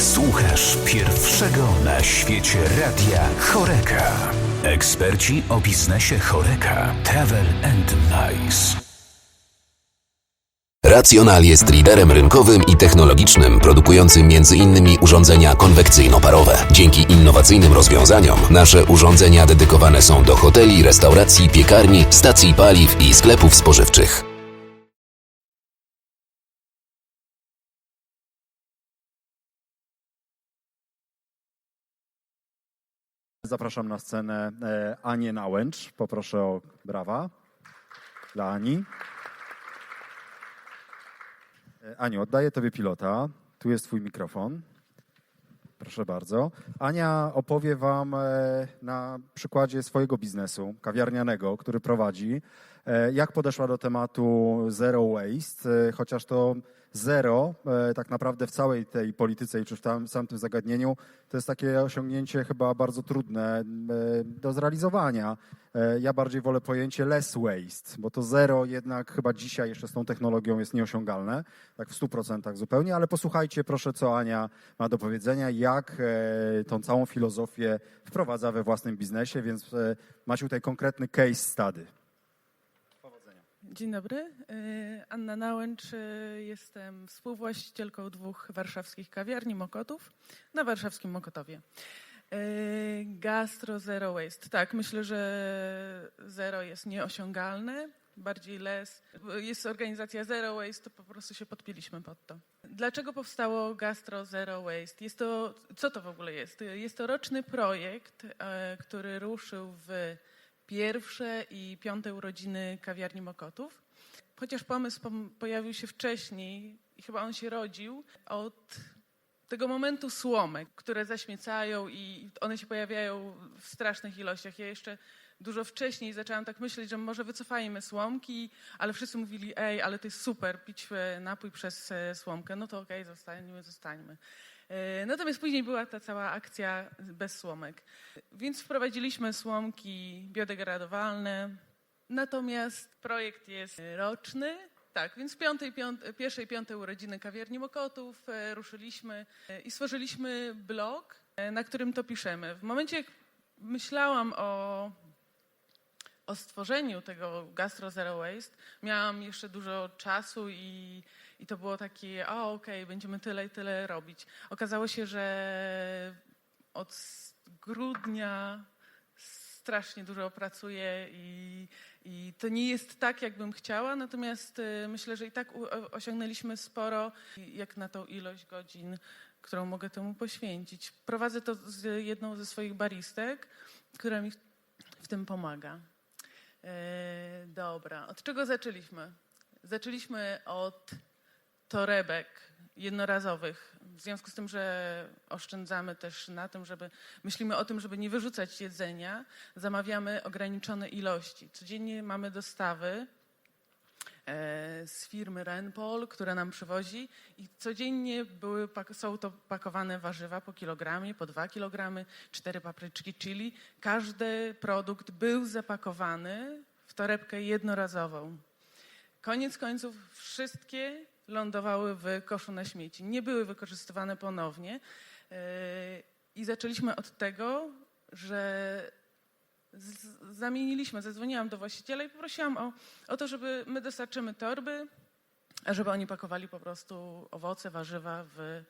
Słuchasz pierwszego na świecie radia Choreka. Eksperci o biznesie Choreka. Travel and Nice. Racjonal jest liderem rynkowym i technologicznym, produkującym m.in. urządzenia konwekcyjno-parowe. Dzięki innowacyjnym rozwiązaniom nasze urządzenia dedykowane są do hoteli, restauracji, piekarni, stacji paliw i sklepów spożywczych. Zapraszam na scenę e, Anię Nałęcz. Poproszę o brawa dla Ani. E, Aniu, oddaję Tobie pilota. Tu jest Twój mikrofon. Proszę bardzo. Ania opowie Wam e, na przykładzie swojego biznesu kawiarnianego, który prowadzi, jak podeszła do tematu zero waste, e, chociaż to zero e, tak naprawdę w całej tej polityce i czy w samym tym zagadnieniu to jest takie osiągnięcie chyba bardzo trudne e, do zrealizowania. E, Ja bardziej wolę pojęcie less waste, bo to zero jednak chyba dzisiaj jeszcze z tą technologią jest nieosiągalne, tak w 100% zupełnie, ale posłuchajcie proszę, co Ania ma do powiedzenia, jak e, tą całą filozofię wprowadza we własnym biznesie, więc e, macie tutaj konkretny case study. Dzień dobry. Y, Anna Nałęcz. y, Jestem współwłaścicielką dwóch warszawskich kawiarni Mokotów na warszawskim Mokotowie. Y, Gastro Zero Waste. Tak, myślę, że zero jest nieosiągalne. Bardziej less. Jest organizacja Zero Waste, to po prostu się podpiliśmy pod to. Dlaczego powstało Gastro Zero Waste? Jest to, co to w ogóle jest? Jest to roczny projekt, e, który ruszył w pierwsze i piąte urodziny kawiarni Mokotów. Chociaż pomysł pom- pojawił się wcześniej i chyba on się rodził od tego momentu słomek, które zaśmiecają i one się pojawiają w strasznych ilościach. Ja jeszcze dużo wcześniej zaczęłam tak myśleć, że może wycofajmy słomki, ale wszyscy mówili, ej, ale to jest super, pić napój przez e, słomkę. No to okej, zostańmy, zostańmy. E, Natomiast później była ta cała akcja bez słomek. Więc wprowadziliśmy słomki biodegradowalne. Natomiast projekt jest roczny. Tak, więc piątej, piąt, pierwszej, piątej urodziny kawiarni Mokotów e, ruszyliśmy e, i stworzyliśmy blog, na którym to piszemy. W momencie, jak myślałam o, o stworzeniu tego Gastro Zero Waste, miałam jeszcze dużo czasu i, i to było takie, a okej, będziemy tyle i tyle robić. Okazało się, że od grudnia strasznie dużo pracuję i, i to nie jest tak, jakbym chciała, natomiast y, myślę, że i tak osiągnęliśmy sporo, jak na tą ilość godzin, którą mogę temu poświęcić. Prowadzę to z jedną ze swoich baristek, która mi w- tym pomaga. E, dobra, od czego zaczęliśmy? Zaczęliśmy od torebek jednorazowych. W związku z tym, że oszczędzamy też na tym, żeby myślimy o tym, żeby nie wyrzucać jedzenia, zamawiamy ograniczone ilości. Codziennie mamy dostawy e, z firmy Renpol, która nam przywozi i codziennie były, są to pakowane warzywa po kilogramie, po dwa kilogramy, cztery papryczki chili. Każdy produkt był zapakowany w torebkę jednorazową. Koniec końców wszystkie lądowały w koszu na śmieci. Nie były wykorzystywane ponownie. Yy, I zaczęliśmy od tego, że zamieniliśmy, zadzwoniłam do właściciela i poprosiłam o, o to, żeby my dostarczymy torby, a żeby oni pakowali po prostu owoce, warzywa w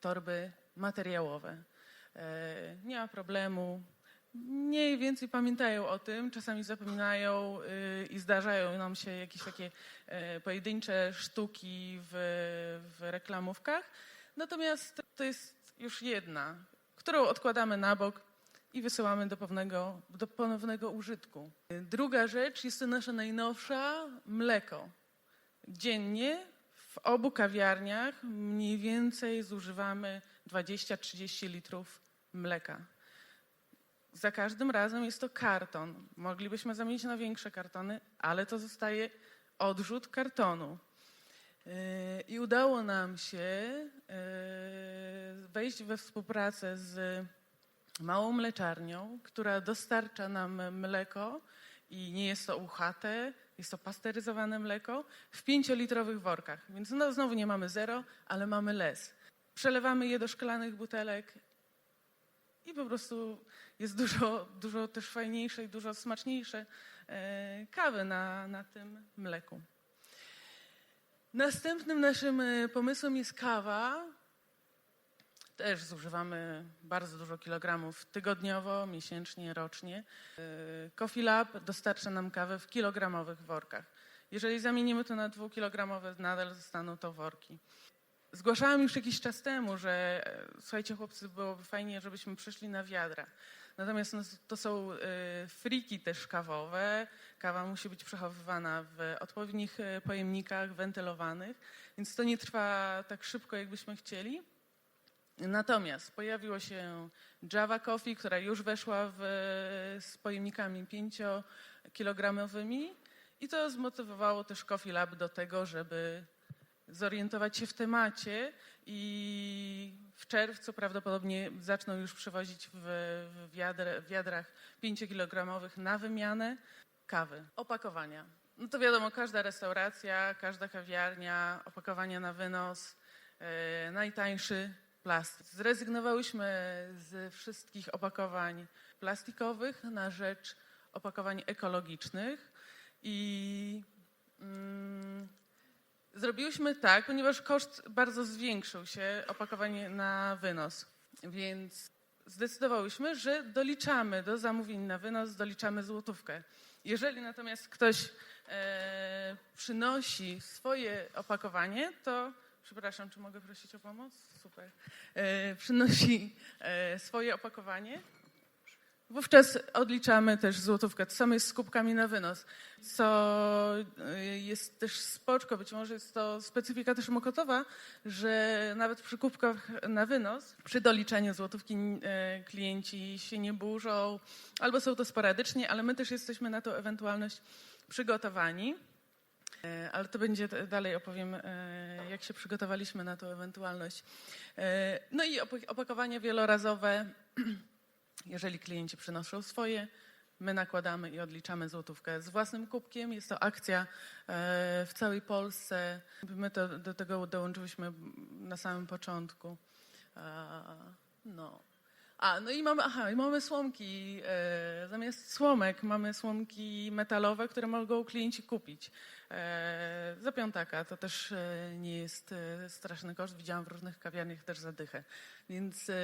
torby materiałowe. E, Nie ma problemu. Mniej więcej pamiętają o tym, czasami zapominają y, i zdarzają nam się jakieś takie e, pojedyncze sztuki w, w reklamówkach. Natomiast to jest już jedna, którą odkładamy na bok i wysyłamy do ponownego, do ponownego użytku. Druga rzecz jest to nasza najnowsza mleko. Dziennie w obu kawiarniach mniej więcej zużywamy 20-30 litrów mleka. Za każdym razem jest to karton. Moglibyśmy zamienić na większe kartony, ale to zostaje odrzut kartonu. Yy, I udało nam się yy, wejść we współpracę z małą mleczarnią, która dostarcza nam mleko i nie jest to uchate, jest to pasteryzowane mleko w pięciolitrowych workach. Więc no, znowu nie mamy zero, ale mamy les. Przelewamy je do szklanych butelek i po prostu jest dużo, dużo też fajniejsze i dużo smaczniejsze e, kawy na, na tym mleku. Następnym naszym e, pomysłem jest kawa. Też zużywamy bardzo dużo kilogramów tygodniowo, miesięcznie, rocznie. E, Coffee Lab dostarcza nam kawę w kilogramowych workach. Jeżeli zamienimy to na dwukilogramowe, nadal zostaną to worki. Zgłaszałam już jakiś czas temu, że e, słuchajcie chłopcy, byłoby fajnie, żebyśmy przyszli na wiadra. Natomiast no, to są e, friki też kawowe. Kawa musi być przechowywana w odpowiednich e, pojemnikach wentylowanych, więc to nie trwa tak szybko, jakbyśmy chcieli. Natomiast pojawiło się Java Coffee, która już weszła w, z pojemnikami 5-kilogramowymi i to zmotywowało też Coffee Lab do tego, żeby zorientować się w temacie i w czerwcu prawdopodobnie zaczną już przywozić w, w wiadrach 5-kilogramowych na wymianę kawy, opakowania. No to wiadomo, każda restauracja, każda kawiarnia, opakowania na wynos, e, najtańszy plastik. Zrezygnowałyśmy z wszystkich opakowań plastikowych na rzecz opakowań ekologicznych i mm, zrobiłyśmy tak, ponieważ koszt bardzo zwiększył się opakowanie na wynos, więc zdecydowałyśmy, że doliczamy do zamówień na wynos, doliczamy złotówkę. Jeżeli natomiast ktoś e, przynosi swoje opakowanie, to przepraszam, czy mogę prosić o pomoc? Super. E, przynosi e, swoje opakowanie, Wówczas odliczamy też złotówkę. To samo jest z kubkami na wynos, co y, jest też spoczko. Być może jest to specyfika też Mokotowa, że nawet przy kubkach na wynos, przy doliczaniu złotówki y, klienci się nie burzą, albo są to sporadycznie, ale my też jesteśmy na tą ewentualność przygotowani. Y, Ale to będzie dalej opowiem, jak się przygotowaliśmy na tą ewentualność. No i opakowania wielorazowe. Jeżeli klienci przynoszą swoje, my nakładamy i odliczamy złotówkę z własnym kubkiem. Jest to akcja e, w całej Polsce. My to, do tego dołączyliśmy na samym początku. No. A, no i mamy, aha, i mamy słomki. E, zamiast słomek mamy słomki metalowe, które mogą klienci kupić. E, za piątaka to też e, nie jest e, straszny koszt. Widziałam w różnych kawiarniach też zadychę. Więc e,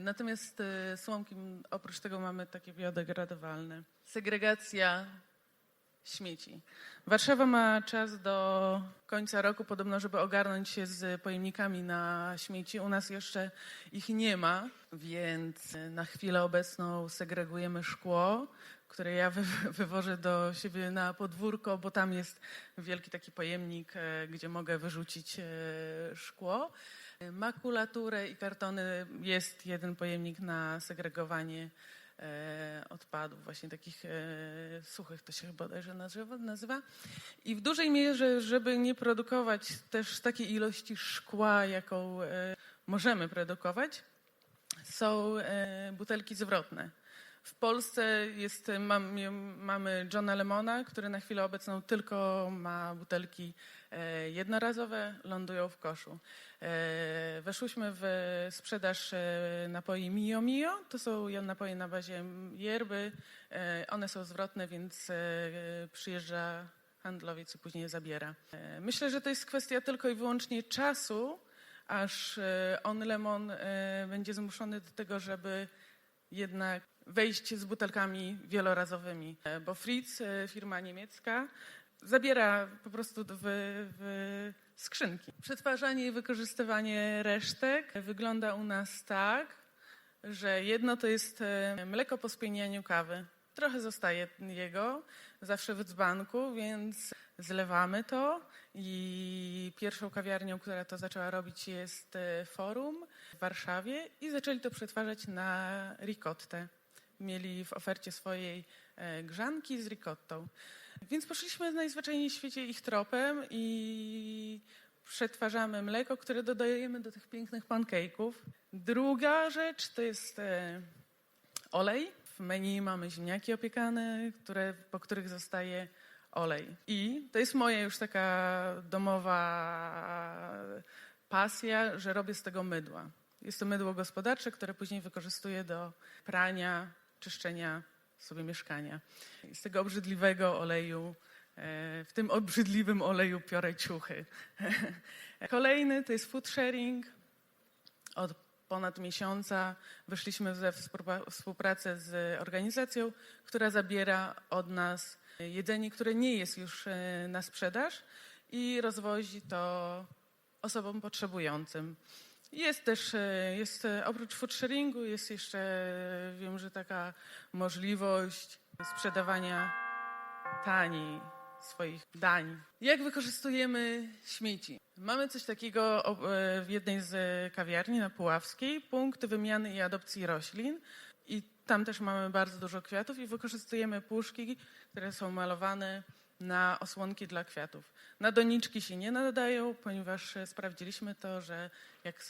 natomiast e, słomki, oprócz tego mamy takie biodegradowalne. Segregacja śmieci. Warszawa ma czas do końca roku podobno, żeby ogarnąć się z pojemnikami na śmieci. U nas jeszcze ich nie ma, więc na chwilę obecną segregujemy szkło, które ja wy, wywożę do siebie na podwórko, bo tam jest wielki taki pojemnik, e, gdzie mogę wyrzucić e, szkło. Makulaturę i kartony jest jeden pojemnik na segregowanie odpadów, właśnie takich e, suchych, to się chyba bodajże nazywa. I w dużej mierze, żeby nie produkować też takiej ilości szkła, jaką e, możemy produkować, są e, butelki zwrotne. W Polsce jest, mam, mamy Johna Lemona, który na chwilę obecną tylko ma butelki e, jednorazowe, lądują w koszu. E, Weszłyśmy w sprzedaż e, napoi Mio Mio. To są napoje na bazie yerby. One są zwrotne, więc przyjeżdża handlowiec i później je zabiera. Myślę, że to jest kwestia tylko i wyłącznie czasu, aż On Lemon będzie zmuszony do tego, żeby jednak wejść z butelkami wielorazowymi, E, bo Fritz, e, firma niemiecka, zabiera po prostu w, w skrzynki. Przetwarzanie i wykorzystywanie resztek wygląda u nas tak, że jedno to jest e, mleko po spienianiu kawy. Trochę zostaje jego, zawsze w dzbanku, więc zlewamy to i pierwszą kawiarnią, która to zaczęła robić jest Forum w Warszawie i zaczęli to przetwarzać na ricottę. Mieli w ofercie swojej e, grzanki z ricottą. Więc poszliśmy najzwyczajniej w świecie ich tropem i przetwarzamy mleko, które dodajemy do tych pięknych pancake'ów. Druga rzecz to jest e, olej. W menu mamy ziemniaki opiekane, które, po których zostaje olej. I to jest moja już taka domowa pasja, że robię z tego mydła. Jest to mydło gospodarcze, które później wykorzystuję do prania, czyszczenia sobie mieszkania. Z tego obrzydliwego oleju, e, w tym obrzydliwym oleju piorę ciuchy. Kolejny to jest food sharing. Od ponad miesiąca wyszliśmy współpra- współpracę z organizacją, która zabiera od nas jedzenie, które nie jest już e, na sprzedaż i rozwozi to osobom potrzebującym. Jest też, e, jest, e, oprócz food sharingu, jest jeszcze, e, wiem, że taka możliwość sprzedawania taniej swoich dań. Jak wykorzystujemy śmieci? Mamy coś takiego w jednej z kawiarni na Puławskiej, punkt wymiany i adopcji roślin. I tam też mamy bardzo dużo kwiatów i wykorzystujemy puszki, które są malowane na osłonki dla kwiatów. Na doniczki się nie nadają, ponieważ sprawdziliśmy to, że jak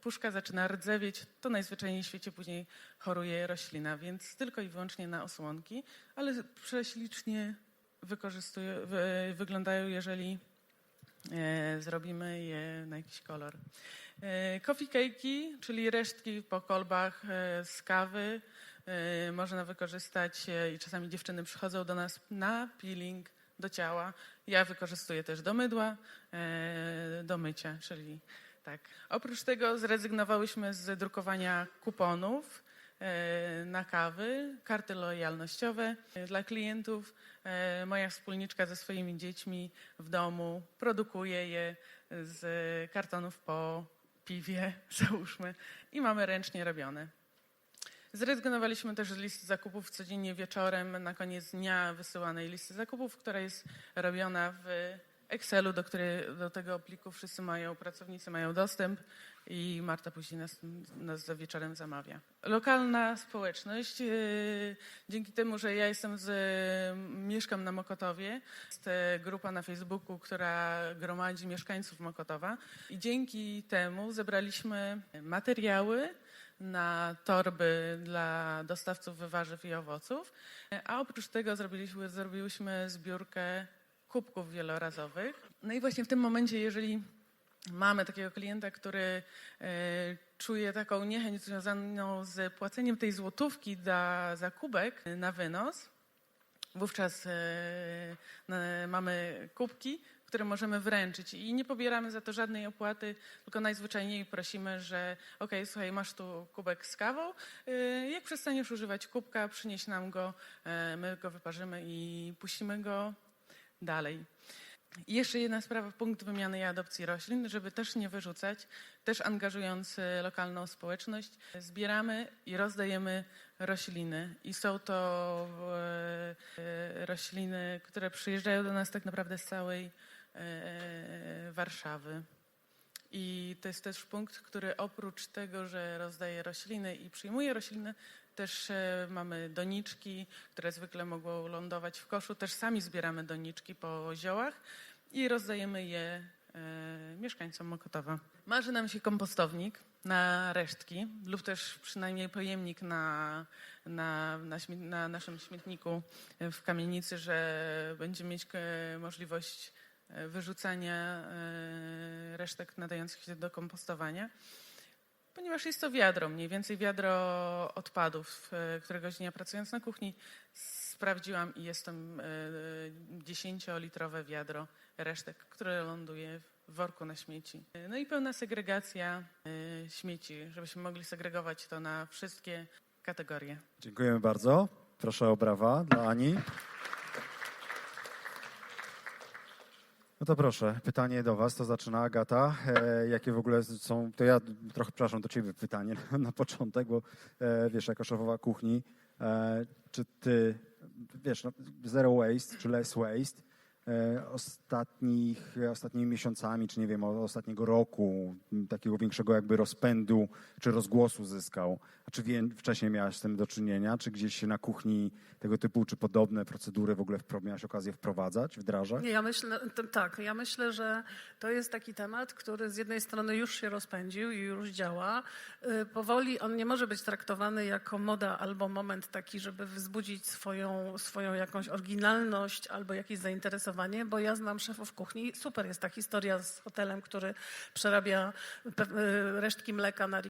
puszka zaczyna rdzewieć, to najzwyczajniej w świecie później choruje roślina, więc tylko i wyłącznie na osłonki, ale prześlicznie wyglądają, jeżeli e, zrobimy je na jakiś kolor. E, coffee cake'i, czyli resztki po kolbach e, z kawy, można wykorzystać e, i czasami dziewczyny przychodzą do nas na peeling do ciała. Ja wykorzystuję też do mydła, e, do mycia, czyli tak. Oprócz tego zrezygnowałyśmy z drukowania kuponów na kawy, karty lojalnościowe dla klientów. Moja wspólniczka ze swoimi dziećmi w domu produkuje je z kartonów po piwie, załóżmy, i mamy ręcznie robione. Zrezygnowaliśmy też z listy zakupów codziennie wieczorem, na koniec dnia wysyłanej listy zakupów, która jest robiona w Excelu, do, której, do tego pliku wszyscy mają, pracownicy mają dostęp i Marta później nas, nas za wieczorem zamawia. Lokalna społeczność, yy, dzięki temu, że ja jestem z, mieszkam na Mokotowie, jest e, grupa na Facebooku, która gromadzi mieszkańców Mokotowa i dzięki temu zebraliśmy materiały, na torby dla dostawców warzyw i owoców, a oprócz tego zrobiliśmy, zrobiłyśmy zbiórkę kubków wielorazowych. No i właśnie w tym momencie, jeżeli mamy takiego klienta, który e, czuje taką niechęć związaną z płaceniem tej złotówki za, za kubek na wynos, wówczas e, mamy kubki, które możemy wręczyć i nie pobieramy za to żadnej opłaty, tylko najzwyczajniej prosimy, że okej, słuchaj, masz tu kubek z kawą, e, jak przestaniesz używać kubka, przynieś nam go, e, my go wyparzymy i puścimy go dalej. Jeszcze jedna sprawa, punkt wymiany i adopcji roślin, żeby też nie wyrzucać, też angażując e, lokalną społeczność, zbieramy i rozdajemy rośliny. I są to e, e, rośliny, które przyjeżdżają do nas tak naprawdę z całej Warszawy. I to jest też punkt, który oprócz tego, że rozdaje rośliny i przyjmuje rośliny, też e, mamy doniczki, które zwykle mogą lądować w koszu. Też sami zbieramy doniczki po ziołach i rozdajemy je e, mieszkańcom Mokotowa. Marzy nam się kompostownik na resztki lub też przynajmniej pojemnik na, na, na, na naszym śmietniku w kamienicy, że będziemy mieć e, możliwość wyrzucania resztek nadających się do kompostowania. Ponieważ jest to wiadro, mniej więcej wiadro odpadów. E, Któregoś dnia pracując na kuchni sprawdziłam i jest to e, 10-litrowe wiadro resztek, które ląduje w worku na śmieci. E, No i pełna segregacja e, śmieci, żebyśmy mogli segregować to na wszystkie kategorie. Dziękujemy bardzo. Proszę o brawa dla Ani. No to proszę, pytanie do Was, to zaczyna Agata. E, jakie w ogóle są, to ja trochę, przepraszam, do Ciebie pytanie na początek, bo e, wiesz, jako szefowa kuchni, e, czy Ty, wiesz, no, zero waste, czy less waste, ostatnich, ostatnimi miesiącami, czy nie wiem, ostatniego roku, takiego większego jakby rozpędu, czy rozgłosu zyskał? A czy wie, wcześniej miałaś z tym do czynienia? Czy gdzieś na kuchni tego typu, czy podobne procedury w ogóle miałaś okazję wprowadzać, wdrażać? Nie, ja myślę, to, tak, ja myślę, że to jest taki temat, który z jednej strony już się rozpędził i już działa. Y, Powoli on nie może być traktowany jako moda albo moment taki, żeby wzbudzić swoją, swoją jakąś oryginalność albo jakieś zainteresowanie bo ja znam szefów kuchni. Super jest ta historia z hotelem, który przerabia y, resztki mleka na